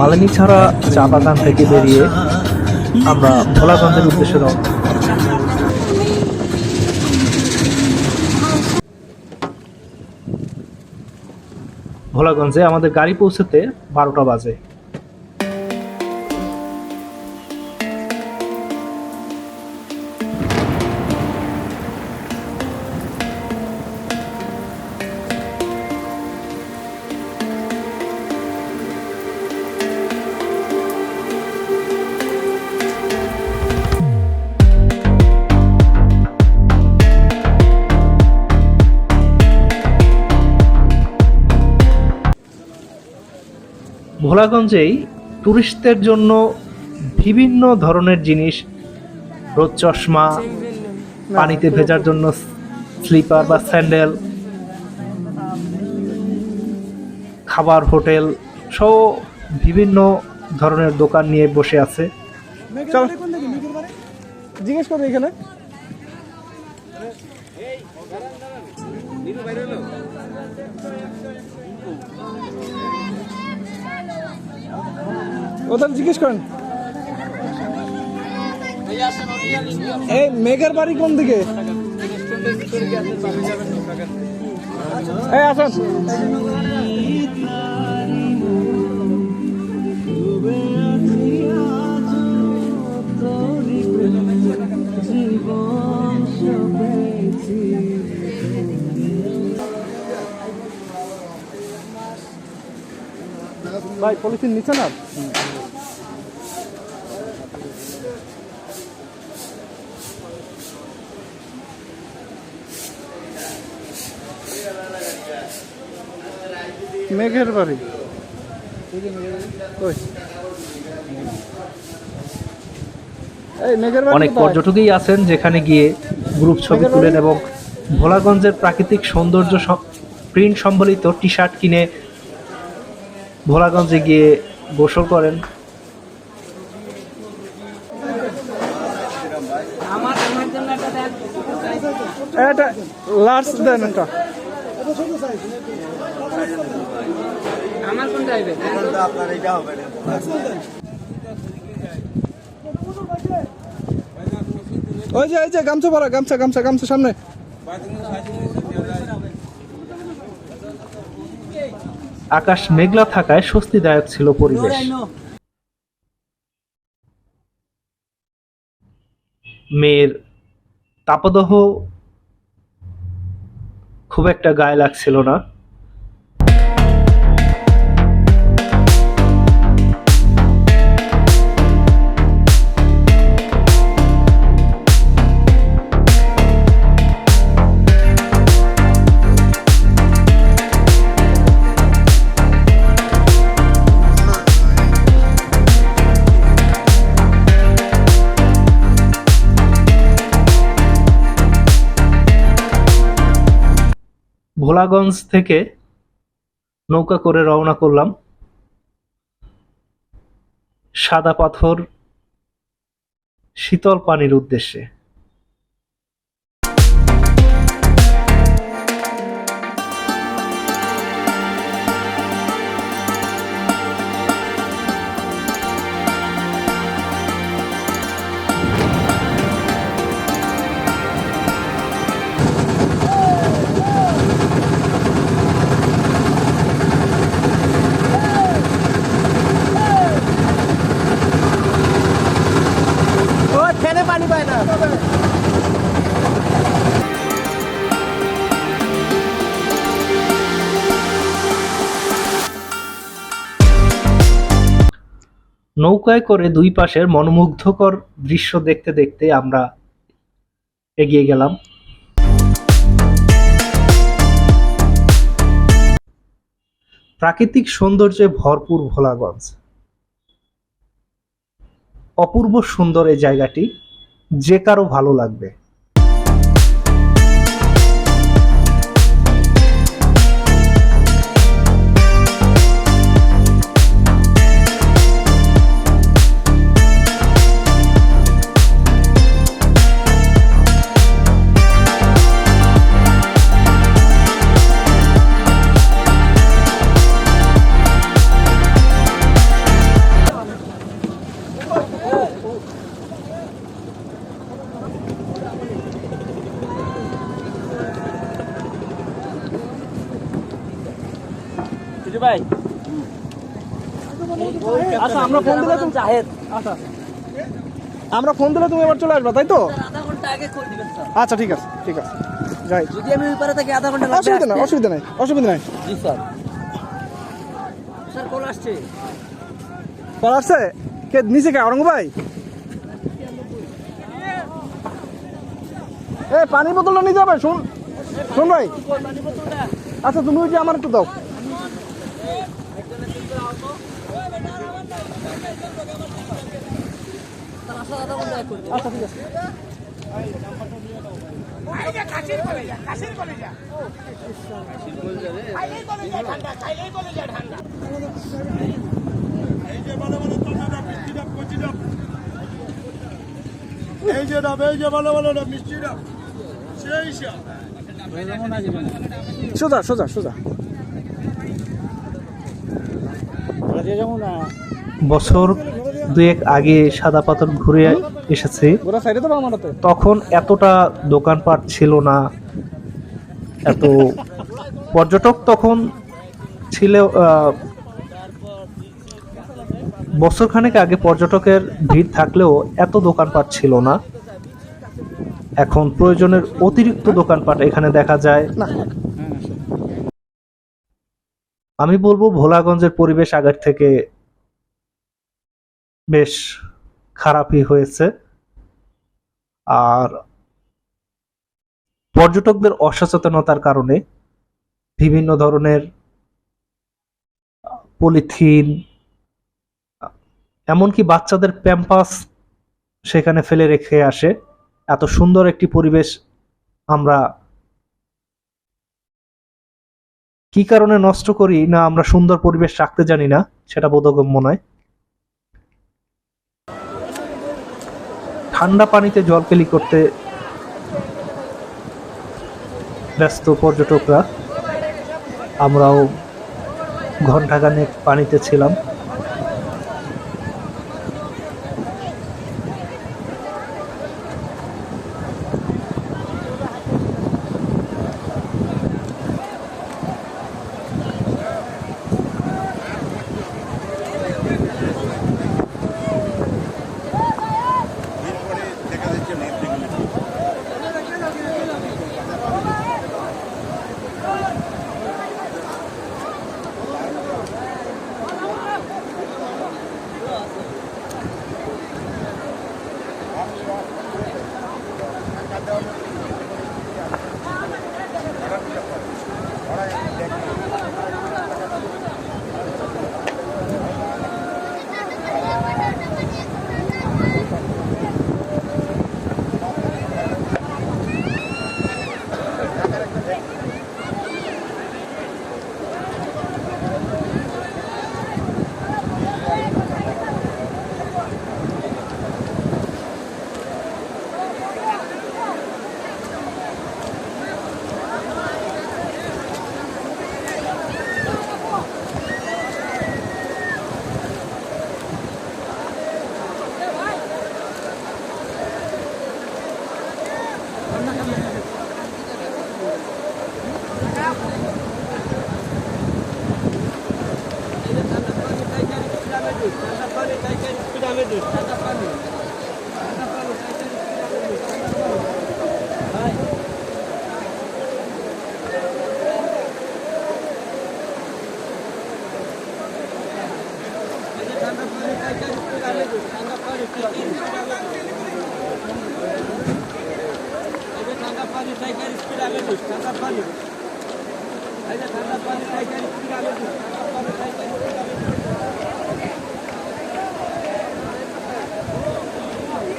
মালিনী ছাড়া চা বাগান থেকে বেরিয়ে আমরা ভোলাগঞ্জের উদ্দেশ্যে রওনা ভোলাগঞ্জে আমাদের গাড়ি পৌঁছাতে বারোটা বাজে। ভোলাগঞ্জেই টুরিস্টদের জন্য বিভিন্ন ধরনের জিনিস রোদ চশমা, পানিতে ভেজার জন্য স্লিপার বা স্যান্ডেল, খাবার হোটেল সহ বিভিন্ন ধরনের দোকান নিয়ে বসে আছে। জিজ্ঞেস করো এখানে। ওদের জিজ্ঞেস করেন। এই মেঘের বাড়ি কোন দিকে? এই আসেন। ভাই পলিথিন নিচ্ছে না? মেঘের বাড়ি। অনেক? পর্যটকই আছেন যেখানে গিয়ে গ্রুপ ছবি তুলেন এবং ভোলাগঞ্জের প্রাকৃতিক সৌন্দর্য প্রিন্ট সম্বলিত টি শার্ট কিনে ভোলাগঞ্জে গিয়ে গোসল করেন। এটা লার্জ দেন এটা ওই যে ওই যে গামছা পরা গামছা গামছা গামছা সামনে। আকাশ মেঘলা থাকায় স্বস্তিদায়ক ছিল পরিবেশ। মেয়ের তাপদহ খুব একটা গায়ে লাগছিল না। ভোলাগঞ্জ থেকে নৌকা করে রওনা করলাম। সাদা পাথর শীতল পানির উদ্দেশ্যে। নৌকায় করে দুই পাশের মনোমুগ্ধকর দৃশ্য দেখতে দেখতে আমরা এগিয়ে গেলাম। প্রাকৃতিক সৌন্দর্যে ভরপুর ভোলাগঞ্জ। অপূর্ব সুন্দর এই জায়গাটি, যে কারও ভালো লাগবে। ভাই। আচ্ছা আমরা ফোন দিলে তুমি জাহেদ। আচ্ছা। আমরা ফোন দিলে তুমি এবার চলে আসবে তাই তো? আধা ঘণ্টা আগে করে দিবেন স্যার আচ্ছা ঠিক আছে ঠিক আছে। যাই। যদি আমি ওই পারে থাকি আধা ঘণ্টা লাগবে। অসুবিধা নাই অসুবিধা নাই অসুবিধা নাই। জি স্যার স্যার কল আসছে। কল আসছে? কে নিচে কে অরঙ্গ ভাই? এ পানি বোতলটা নিয়ে যাবে শুন। শুন ভাই। আচ্ছা তুমি ওই যে আমার একটু দাও। আচ্ছা ঠিক আছে। এই যে ডাব এই যে ভালো ভালো ডাব মিষ্টি ডাব সেই সোজা সোজা সোজা। বছর দুয়েক আগে সাদা পাথর ঘুরে এসেছি। তখন এতটা দোকানপাট ছিল না এত পর্যটক তখন ছিল বছরখানেক আগে পর্যটকের ভিড় থাকলেও এত দোকানপাট ছিল না। এখন প্রয়োজনের অতিরিক্ত দোকানপাট এখানে দেখা যায়। আমি বলব ভোলাগঞ্জের পরিবেশ আগের থেকে বেশ খারাপই হয়েছে। আর পর্যটকদের অসচেতনতার কারণে বিভিন্ন ধরনের পলিথিন, এমনকি বাচ্চাদের প্যাম্পাস সেখানে ফেলে রেখে আসে। এত সুন্দর একটি পরিবেশ আমরা কি কারণে নষ্ট করি না আমরা সুন্দর পরিবেশ রাখতে জানি না, সেটা বোধগম্য নয়। ঠান্ডা পানিতে জল জলকেলি করতে ব্যস্ত পর্যটকরা আমরাও ঘণ্টাখানেক পানিতে ছিলাম। ঠান্ডা পানি ঠান্ডা পানি ঠান্ডা পানি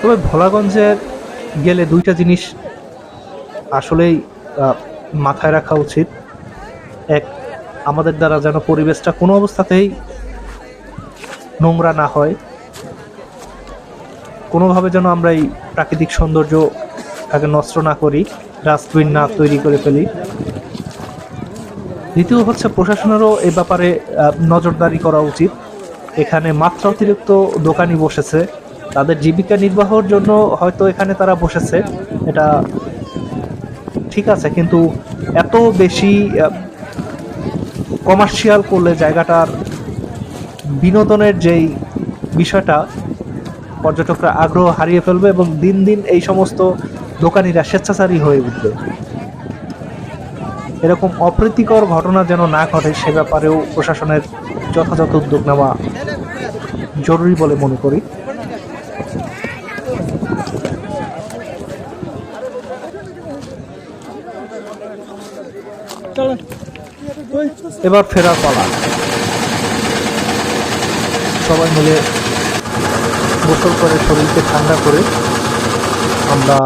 তবে ভোলাগঞ্জে গেলে দুইটা জিনিস আসলেই মাথায় রাখা উচিত। এক, আমাদের দ্বারা যেন পরিবেশটা কোনো অবস্থাতেই নোংরা না হয়। কোনোভাবে যেন আমরা এই প্রাকৃতিক সৌন্দর্য তাকে নষ্ট না করি, ডাস্টবিন না তৈরি করে ফেলি। দ্বিতীয় হচ্ছে প্রশাসনেরও এ ব্যাপারে নজরদারি করা উচিত। এখানে মাত্রা অতিরিক্ত দোকানি বসেছে। তাদের জীবিকা নির্বাহের জন্য হয়তো এখানে তারা বসেছে। এটা ঠিক আছে, কিন্তু এত বেশি কমার্শিয়াল করলে জায়গাটার বিনোদনের যেই বিষয়টা, পর্যটকরা আগ্রহ হারিয়ে ফেলবে এবং দিন দিন এই সমস্ত দোকানিরা স্বেচ্ছাচারী হয়ে উঠবে। এরকম অপ্রীতিকর ঘটনা যেন না ঘটে, সে ব্যাপারেও প্রশাসনের যথাযথ উদ্যোগ নেওয়া জরুরি বলে মনে করি। এবার ফেরার পালা। সবাই মিলে গোসল করে শরীরকে ঠান্ডা করে আমরা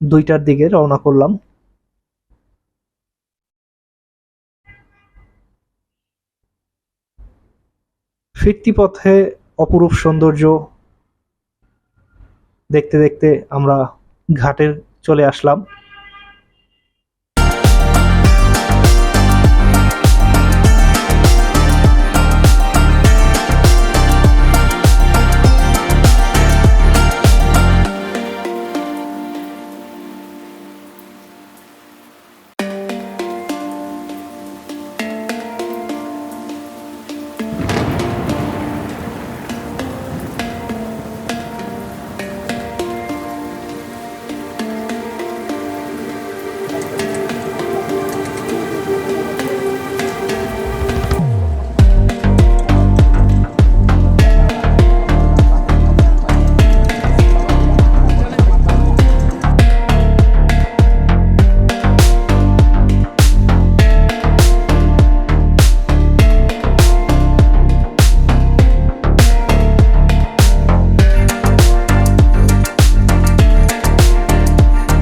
দুইটার দিকে রওনা করলাম। ফিরতি পথে অপরূপ সৌন্দর্য দেখতে দেখতে আমরা ঘাটে চলে আসলাম।